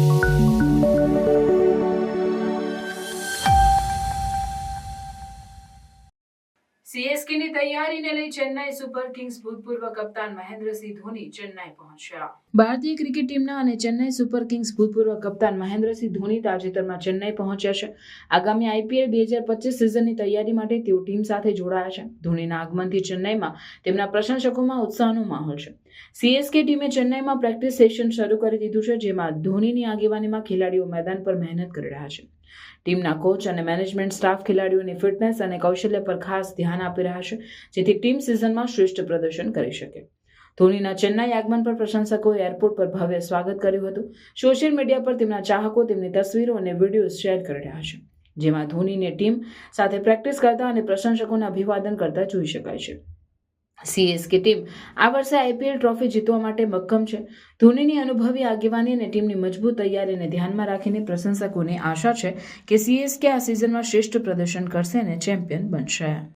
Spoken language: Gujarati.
Thank you. સીએસકેની તૈયારીને લઈ ચેન્નાઈ સુપર કિંગ્સ ભૂતપૂર્વ કપ્તાન મહેન્દ્રસિંહ ધોની ચેન્નાઈ પહોંચ્યા. ભારતીય ક્રિકેટ ટીમના અને ચેન્નાઈ સુપર કિંગ્સ ભૂતપૂર્વ કપ્તાન મહેન્દ્રસિંહ ધોની તાજેતરમાં ચેન્નાઈ પહોંચ્યા છે. આગામી આઈપીએલ બે હજાર પચીસ સિઝનની તૈયારી માટે તેઓ ટીમ સાથે જોડાયા છે. ધોનીના આગમનથી ચેન્નાઈમાં તેમના પ્રશંસકોમાં ઉત્સાહનો માહોલ છે. સીએસકે ટીમે ચેન્નાઈમાં પ્રેક્ટિસ સેશન શરૂ કરી દીધું છે, જેમાં ધોનીની આગેવાનીમાં ખેલાડીઓ મેદાન પર મહેનત કરી રહ્યા છે. ટીમના કોચ અને મેનેજમેન્ટ સ્ટાફ ખેલાડીઓની ફિટનેસ અને કૌશલ્ય પર ખાસ ધ્યાન આપી રહ્યા છે, જેથી ટીમ સિઝનમાં શ્રેષ્ઠ પ્રદર્શન કરી શકે. ધોનીના ચેન્નાઈ આગમન પર પ્રશંસકોએ એરપોર્ટ પર ભવ્ય સ્વાગત કર્યું હતું. સોશિયલ મીડિયા પર તેમના ચાહકો તેમની તસવીરો અને વીડિયો શેર કરી રહ્યા છે, જેમાં ધોનીને ટીમ સાથે પ્રેક્ટિસ કરતા અને પ્રશંસકોને અભિવાદન કરતા જોઈ શકાય છે. સીએસકે ટીમ આ વર્ષે આઈપીએલ ટ્રોફી જીતવા માટે મક્કમ છે. ધોનીની અનુભવી આગેવાની અને ટીમની મજબૂત તૈયારીને ધ્યાનમાં રાખીને પ્રશંસકોને આશા છે કે સીએસકે આ સિઝનમાં શ્રેષ્ઠ પ્રદર્શન કરશે અને ચેમ્પિયન બનશે.